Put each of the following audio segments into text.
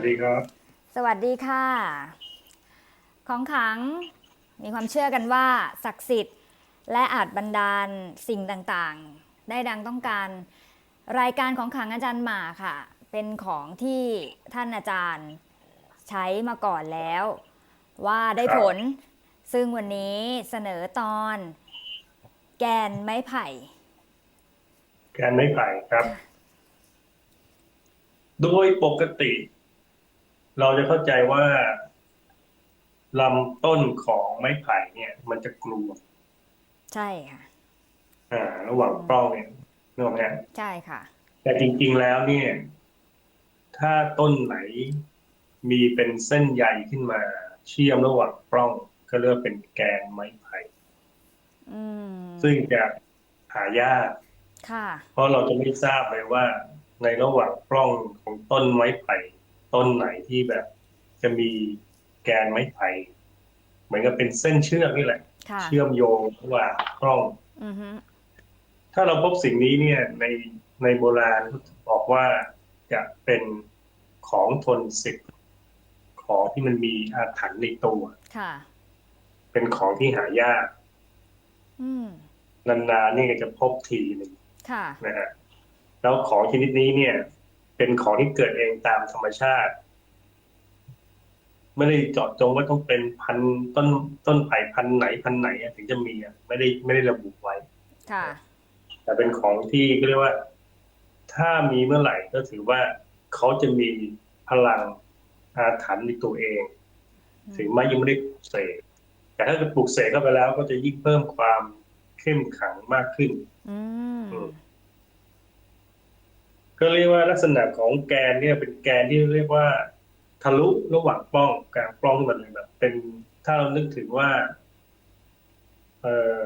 วัสดีครับ สวัสดีค่ะ ของขลังมีความเชื่อกันว่า ศักดิ์สิทธิ์ และอาจบันดาลสิ่งต่างๆ ได้ดังต้องการ รายการของขลังอาจารย์หมาค่ะ เป็นของที่ท่านอาจารย์ใช้มาก่อนแล้ว ว่าได้ผล ซึ่งวันนี้เสนอตอน แกนไม้ไผ่ แกนไม้ไผ่ครับโดยปกติ เราจะเข้าใจว่าลำต้นของไม้ไผ่เนี่ย มันจะกลวงใช่ค่ะอ่า ระหว่างปล้องเนี่ยนึกออกไหมฮะใช่ค่ะ แต่จริง ๆแล้วเนี่ย ถ้าต้นไหนมีเป็นเส้นใยขึ้นมา เชื่อมระหว่างปล้อง ก็เรียกว่าเป็นแกนไม้ไผ่อืมซึ่งจะหายากค่ะเพราะเราจะไม่ทราบเลยว่า ในระหว่างปล้องของต้นไม้ไผ่ ต้นไหนที่แบบ จะมีแกนไม้ไผ่เหมือนกับเป็นเส้นเชือกนี่แหละค่ะเชื่อมโยงระหว่างปล้องอือฮึถ้าเราพบสิ่งนี้เนี่ย ในในโบราณบอกว่าจะเป็นของทนศึกของที่มันมีอาถรรพ์ในตัวค่ะเป็นของที่หายากอืมนานๆนี่ก็จะพบทีหนึ่งค่ะนะฮะแล้วของชนิดนี้เนี่ย เป็นของที่เกิดเองตามธรรมชาติ ไม่ได้เจาะจงว่าต้องเป็นพันธุ์ต้นต้นไผ่พันธุ์ไหนพันธุ์ไหนอะถึงจะมีอะไม่ได้ไม่ได้ระบุไว้ค่ะ แต่เป็นของที่ก็เรียกว่า ถ้ามีเมื่อไหร่ก็ถือว่าเขาจะมีพลังอาถรรพ์ในตัวเอง ถึงแม้ยังไม่ได้ปลูกเสกแต่ถ้าเกิดปลูกเสกเข้าไปแล้วก็จะยิ่งเพิ่มความเข้มขังมากขึ้น อืมอืม ก็เรียกว่าลักษณะของแกนเนี่ยเป็นแกนที่เรียกว่า ทะลุระหว่างปล้องกลางปล้องขึ้นมาเลยแบบเป็นถ้าเรานึกถึงว่า เอ่อ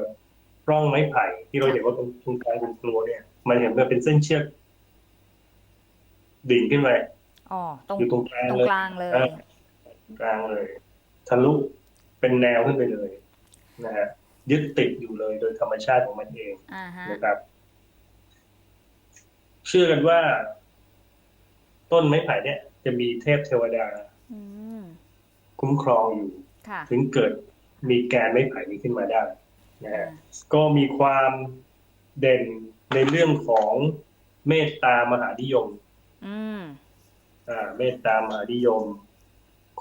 ปล้องไม้ไผ่ที่เราเห็นว่าตรงตรงกลางตรงกลัวเนี่ย มันเห็นว่าเป็นเส้นเชือกดิ่งขึ้นไปอ๋อตรงอยู่ตรงกลางตรงเลยกลางเลยเออกลางเลย ทะลุเป็นแนวขึ้นไปเลยนะฮะยึดติดอยู่เลยโดยธรรมชาติของมันเองอ่าฮะนะครับ เชื่อกันว่า ต้นไม้ไผ่เนี่ย จะมีเทพเทวดาอืมคุ้มครองอยู่ค่ะถึงเกิดมีแกนไม้ไผ่นี้ขึ้นมาได้นะอ่าฮะก็มีความเด่นในเรื่องของเมตตามหานิยมอืมอ่า เมตตามหานิยม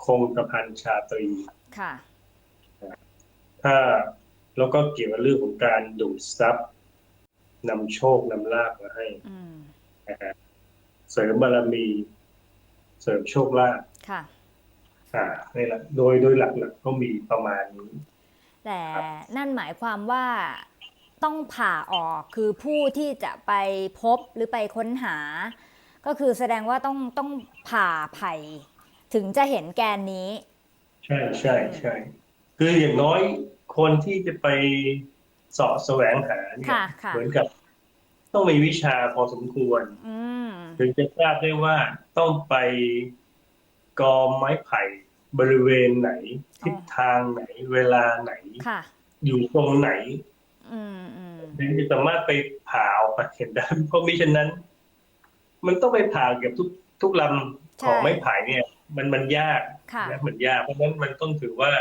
คงกระพันชาตรีค่ะถ้าแล้วก็เกี่ยวกับเรื่องของการดูดซับนำโชคนำลาภมาให้อืม นะฮะเสริมบารมี เสริมโชคลาภค่ะ อ่านี่แหละโดยโดยหลักๆก็มีประมาณนี้ แต่นั่นหมายความว่าต้องผ่าออกคือผู้ที่จะไปพบหรือไปค้นหา ก็คือแสดงว่าต้องต้องผ่าไผ่ถึงจะเห็นแกนนี้ ใช่ใช่ใช่คืออย่างน้อยคนที่จะไปเสาะแสวงหาเนี่ยค่ะค่ะ เหมือนกับ ต้องมีวิชาพอสมควรอืมถึงจะทราบได้ว่าต้องไปกอไม้ไผ่บริเวณไหน ทิศทางไหน เวลาไหนค่ะอยู่ตรงไหนอืมอืมถึงจะสามารถไปผ่าออกมาเห็นได้เพราะมิฉะนั้น มันต้องไปผ่าเกือบทุกทุกลำของไม้ไผ่เนี่ย มันมันยากค่ะนะมันยาก เพราะฉะนั้นมันต้องถือว่า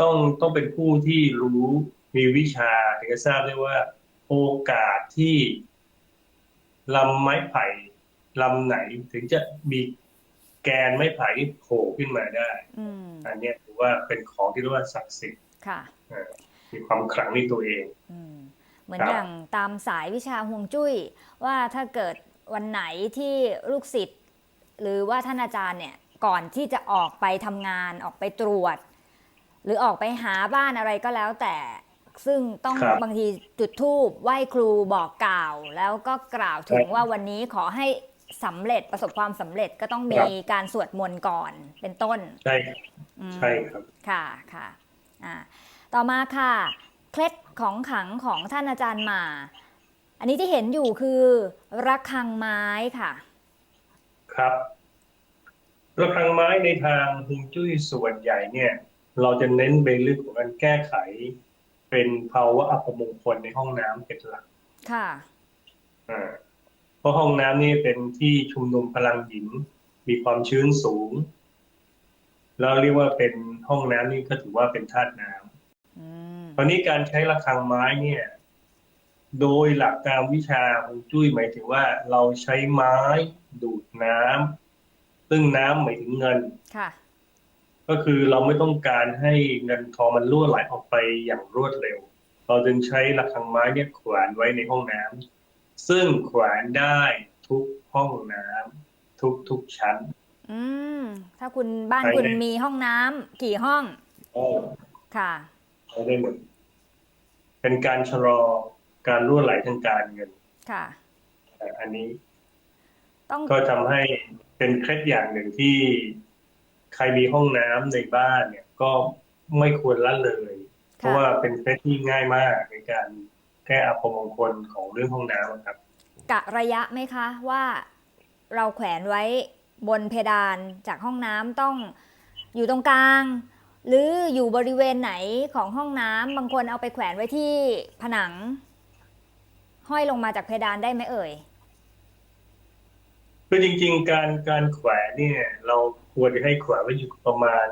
ต้องต้องเป็นผู้ที่รู้มีวิชาถึงจะทราบได้ว่า โอกาสที่ลำไม้ไผ่ลำไหนถึงจะมีแกนไม้ไผ่ที่โผล่ขึ้นมาได้อืมอันเนี้ยถือว่าเป็นของที่เรียกว่าศักดิ์สิทธิ์ค่ะเอ่อมีความขลังในตัวเองอืมเหมือนครับอย่างตามสายวิชาฮวงจุ้ย ว่าถ้าเกิดวันไหนที่ลูกศิษย์หรือว่าท่านอาจารย์เนี่ยก่อนที่จะออกไปทำงานออกไปตรวจ หรือออกไปหาบ้านอะไรก็แล้วแต่ ซึ่งต้องครับบางทีจุดธูปไหว้ครูบอกกล่าว แล้วก็กล่าวถึงครับว่าวันนี้ขอให้สำเร็จประสบความสำเร็จก็ต้องมีครับ การสวดมนต์ก่อนเป็นต้นใช่อืม ใช่ครับ ค่ะค่ะอ่าต่อมาค่ะ เคล็ดของขลังของท่านอาจารย์หมา อันนี้ที่เห็นอยู่คือระฆังไม้ค่ะ ครับระฆังไม้ในทางฮวงจุ้ยส่วนใหญ่เนี่ย เราจะเน้นไปเรื่องของการแก้ไข เป็นภาวะอัปมงคลในห้องน้ำเป็นหลัก ค่ะอ่าเพราะห้องน้ำนี่เป็นที่ชุมนุมพลังหยินมีความชื้นสูง แล้วเรียกว่าเป็นห้องน้ำนี่ก็ถือว่าเป็นธาตุน้ำอืมตอนนี้การใช้ระฆังไม้เนี่ย โดยหลักการวิชาฮวงจุ้ยหมายถึงว่าเราใช้ไม้ดูดน้ำซึ่งน้ำหมายถึงเงิน ค่ะ ก็คือเราไม่ต้องการให้เงินทองมันรั่วไหลออกไปอย่างรวดเร็ว เราจึงใช้ระฆังไม้เนี่ยแขวนไว้ในห้องน้ำซึ่งแขวนได้ทุกห้องน้ำทุกทุกชั้น อืมถ้าคุณบ้านใช่คุณเลยมีห้องน้ำกี่ห้องก็ค่ะใช้ได้หมดเป็นการชะลอการรั่วไหลทางการเงิน ค่ะอะอันนี้ ต้องก็ทำให้เป็นเคล็ดอย่างหนึ่งที่ ใครมีห้องน้ำในบ้านเนี่ยก็ไม่ควรละเลย เพราะค่ะว่าเป็นเคล็ดที่ง่ายมากในการแก้อัปมงคลของเรื่องห้องน้ำครับ กะระยะไหมคะว่าเราแขวนไว้บนเพดานจากห้องน้ำต้องอยู่ตรงกลาง หรืออยู่บริเวณไหนของห้องน้ำบางคนเอาไปแขวนไว้ที่ผนัง ห้อยลงมาจากเพดานได้ไหมเอ่ย คือจริง ๆ การการแขวนเนี่ย เราควรจะให้แขวนไว้อยู่ประมาณ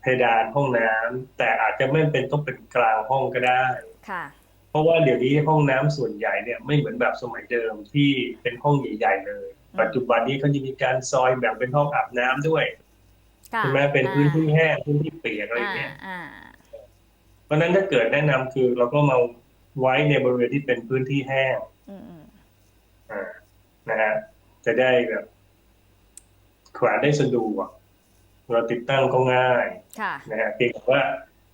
เพดานห้องน้ำแต่อาจจะไม่เป็นต้องเป็นกลางห้องก็ได้ค่ะ เพราะว่าเดี๋ยวนี้ห้องน้ำส่วนใหญ่เนี่ยไม่เหมือนแบบสมัยเดิมที่เป็นห้องใหญ่ๆเลยอืมปัจจุบันนี้เขาจะมีการซอยแบ่งเป็นห้องอาบน้ำด้วยค่ะใช่ไหมเป็นพื้นที่แห้งพื้นที่เปียกอะไรอ่าเงี้ยอ่าเพราะฉะนั้นถ้าเกิดแนะนำคือเราก็มาไว้ในบริเวณที่เป็นพื้นที่แห้งอืมอืมอ่า นะฮะจะได้แบบแขวนได้สะดวกเราติดตั้งก็ง่ายค่ะนะฮะเพียงแต่ว่า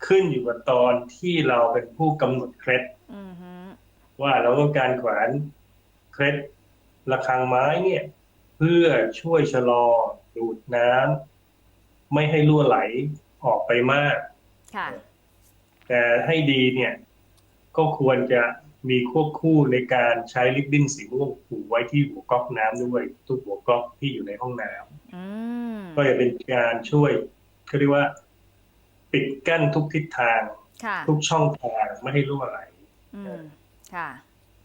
ขึ้นอยู่กับตอนที่เราเป็นผู้กำหนดเคล็ดอืมฮึว่าเราต้องการแขวนเคล็ดระฆังไม้เนี่ย เพื่อช่วยชะลอดูดน้ำไม่ให้รั่วไหลออกไปมากค่ะแต่ให้ดีเนี่ย ก็ควรจะ มีควบคู่ในการใช้ลิปบิ้นสีม่วงผูกไว้ที่หัวก๊อกน้ำด้วยทุกหัวก๊อกที่อยู่ในห้องน้ำอืมก็จะเป็นการช่วยเขาเรียกว่า ปิดกั้นทุกทิศทางค่ะทุกช่องทางไม่ให้รั่วไหลอืมค่ะ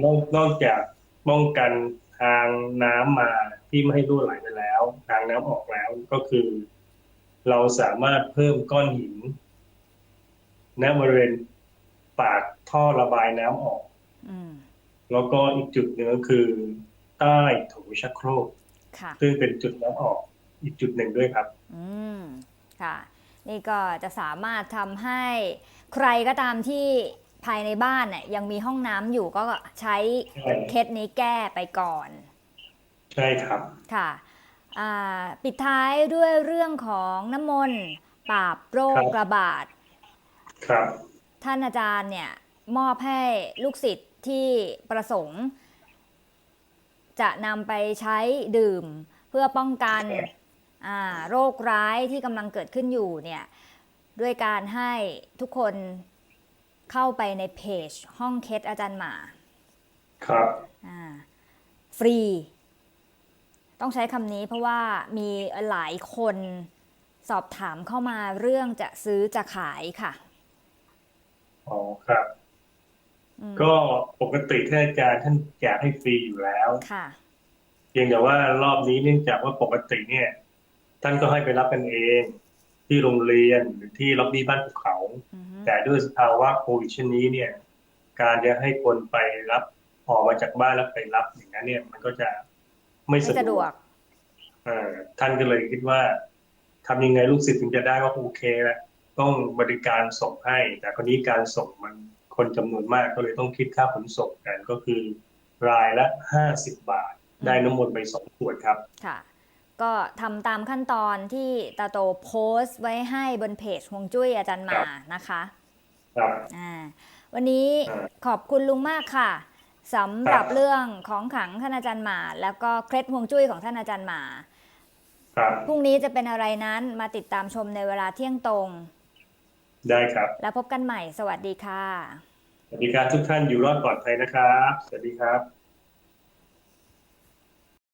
นอกนอกจากป้องกันทางน้ำมาที่ไม่ให้รั่วไหลไปแล้ว ทางน้ำออกแล้วก็คือ เราสามารถเพิ่มก้อนหินณบริเวณปากท่อระบายน้ำออกอืม แล้วก็อีกจุดหนึ่งก็คือ ใต้โถชักโครกค่ะซึ่งเป็นจุดน้ำออกอีกจุดหนึ่งด้วยครับ อืม ค่ะ นี่ก็จะสามารถทำให้ใครก็ตามที่ภายในบ้านเนี่ยยังมีห้องน้ำอยู่ก็ใช้ใช่เคสนี้แก้ไปก่อน ใช่ครับ ค่ะอ่าปิดท้ายด้วยเรื่องของน้ำมนต์ปราบโรคครับระบาด ครับ ท่านอาจารย์เนี่ยมอบให้ลูกศิษย์ ที่ประสงค์ จะนำไปใช้ดื่มเพื่อป้องกันอ่าโรคร้ายที่กำลังเกิดขึ้นอยู่เนี่ยด้วยการให้ทุกคนเข้าไปในเพจห้องเคสอาจารย์หมา ครับอ่าฟรี ต้องใช้คำนี้เพราะว่ามีหลายคนสอบถามเข้ามาเรื่องจะซื้อจะขายค่ะ อ๋อ ครับอืม ก็ปกติท่านอาจารย์ท่านแจกให้ฟรีอยู่แล้วค่ะเพียงแต่ว่ารอบนี้เนื่องจากว่าปกติเนี่ย ท่านก็ให้ไปรับกันเอง ที่โรงเรียนหรือที่ล็อบบี้บ้านภูเขาอือฮึแต่ด้วยสภาวะโควิดเช่นนี้เนี่ย การจะให้คนไปรับออกมาจากบ้านแล้วไปรับอย่างนั้นเนี่ย มันก็จะไม่ไม่สะสะดดววกกเอ่อท่านก็เลยคิดว่าทำยังไงลูกศิษย์ถึงจะได้ว่าโอเคแล้วต้องบริการส่งให้ แต่คนนี้การส่งมัน คนจำนวนมากก็เลยต้องคิดค่าขนส่งกันก็คือ รายละห้าสิบบาท ได้น้ำมนต์ไปสองขวดครับค่ะ ก็ทำตามขั้นตอนที่ตาโตโพสต์ไว้ให้บนเพจฮวงจุ้ยอาจารย์หมานะคะครับอ่าวันนี้อ่าขอบคุณลุงมากค่ะสำหรับครับเรื่องของขลังท่านอาจารย์หมา แล้วก็เคล็ดฮวงจุ้ยของท่านอาจารย์หมาครับพรุ่งนี้จะเป็นอะไรนั้นมาติดตามชมในเวลาเที่ยงตรง ได้ครับ แล้วพบกันใหม่ สวัสดีค่ะ สวัสดีครับทุกท่านอยู่รอดปลอดภัยนะครับ สวัสดีครับ